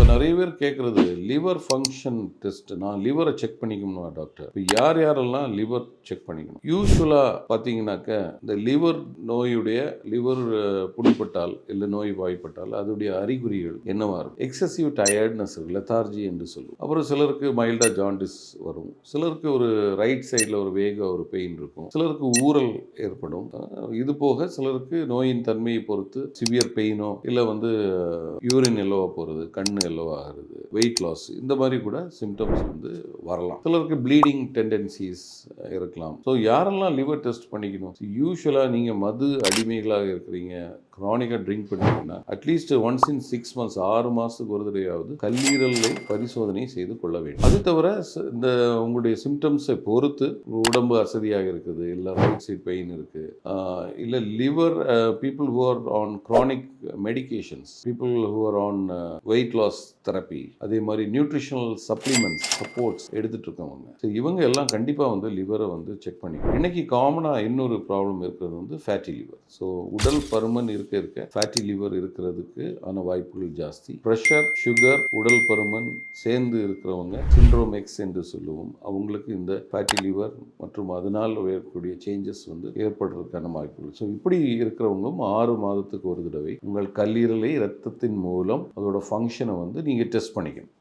இப்போ நிறைய பேர் கேட்குறது லிவர் ஃபங்க்ஷன் டெஸ்ட் நான் லிவரை செக் பண்ணிக்கணுமா டாக்டர் இப்போ யார் யாரெல்லாம் லிவர் செக் பண்ணிக்கணும்? யூஸ்வலாக பார்த்தீங்கன்னாக்க இந்த லிவர் நோயுடைய லிவர் புண்பட்டால் இல்லை நோய் வாய்ப்பட்டால் அதோடைய அறிகுறிகள் என்னவா இருக்கும்? எக்ஸசிவ் டயர்ட்னஸ் லெத்தார்ஜி என்று சொல்லுவோம். அப்புறம் சிலருக்கு மைல்டாக ஜாண்டிஸ் வரும். சிலருக்கு ஒரு ரைட் சைடில் ஒரு வேக ஒரு பெயின் இருக்கும். சிலருக்கு ஊறல் ஏற்படும். இது போக சிலருக்கு நோயின் தன்மையை பொறுத்து சிவியர் பெயினோ இல்லை வந்து யூரின் எல்லோவாக போகிறது கண் செலவாகிறது ஆகிறது வெயிட் லாஸ் இந்த மாதிரி கூட சிம்டம்ஸ் வந்து வரலாம். சிலருக்கு ப்ளீடிங் டெண்டன்சிஸ் இருக்கலாம். ஸோ யாரெல்லாம் லிவர் டெஸ்ட் பண்ணிக்கணும்? யூஸ்வலாக நீங்கள் மது அடிமைகளாக இருக்கிறீங்க. க்ரானிக்காக ட்ரிங்க் பண்ணிங்கன்னா at least once in six months ஆறு மாதத்துக்கு ஒரு தடவையாவது கல்லீரலை பரிசோதனை செய்து கொள்ள வேண்டும். அது தவிர இந்த உங்களுடைய சிம்டம்ஸை பொறுத்து உடம்பு அசதியாக இருக்குது இல்லை ரைட் சைட் பெயின் இருக்குது இல்லை liver people who are on chronic medications people who are on weight loss therapy அதே மாதிரி நியூட்ரிஷனல் சப்ளிமெண்ட்ஸ் சப்போர்ட்ஸ் எடுத்துகிட்டு இருக்கவங்க ஸோ இவங்க எல்லாம் கண்டிப்பாக வந்து லிவரை வந்து செக் பண்ணிக்கணும். இன்னைக்கு காமனாக இன்னொரு ப்ராப்ளம் இருக்கிறது வந்து ஃபேட்டி லிவர் ஸோ உடல் பருமன் இருக்க இருக்க ஃபேட்டி லிவர் இருக்கிறதுக்கு ஆன வாய்ப்புகள் ஜாஸ்தி. ப்ரெஷர் சுகர் உடல் பருமன் சேர்ந்து இருக்கிறவங்க சிண்ட்ரோம் எக்ஸ் என்று சொல்லுவோம் அவங்களுக்கு இந்த ஃபேட்டி லிவர் மற்றும் அதனால் ஏற்படக்கூடிய சேஞ்சஸ் வந்து ஏற்படுறதுக்கான வாய்ப்புகள். ஸோ இப்படி இருக்கிறவங்களும் ஆறு மாதத்துக்கு ஒரு தடவை உங்கள் கல்லீரலை இரத்தத்தின் மூலம் அதோட ஃபங்க்ஷனை வந்து நீங்கள் டெஸ்ட் பண்ணிக்கணும்.